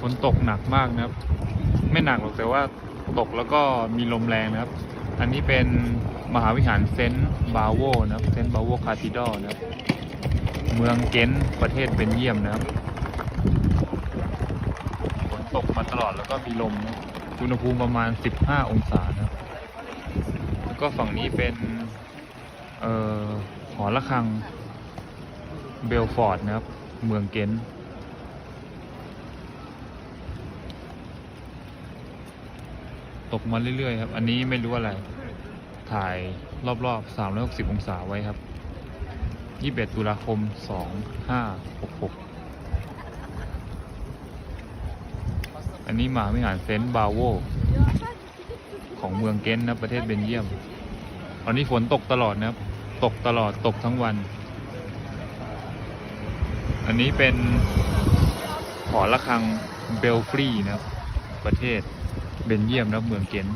ฝนตกหนักมากนะครับ ไม่หนักหรอกแต่ว่าตกแล้วก็มีลมแรงนะครับ อันนี้เป็นมหาวิหารเซนต์บาโวนะครับเซนต์บาโวคาทิดอลนะครับ เมืองเกนประเทศเบนเยี่ยมนะครับฝนตกมาตลอดแล้วก็มีลมอุณหภูมิประมาณ 15 องศานะครับแล้วก็ฝั่งนี้เป็นหอระฆังเบลฟอร์ดนะครับ เมืองเกนต์ ตกมาเรื่อยๆครับ อันนี้ไม่รู้อะไร ถ่ายรอบๆ 360 องศาไว้ครับ 21 ตุลาคม 2566 อันนี้หมาวิหารเซนต์บาโว ของเมืองเกนนะประเทศเบนเยียมตอนนี้ฝนตกตลอดนะครับ ตกตลอดตกทั้งวัน อันนี้เป็นหอระฆังเบลฟรีนะครับ ประเทศ เบนเยียมนะเมืองเกน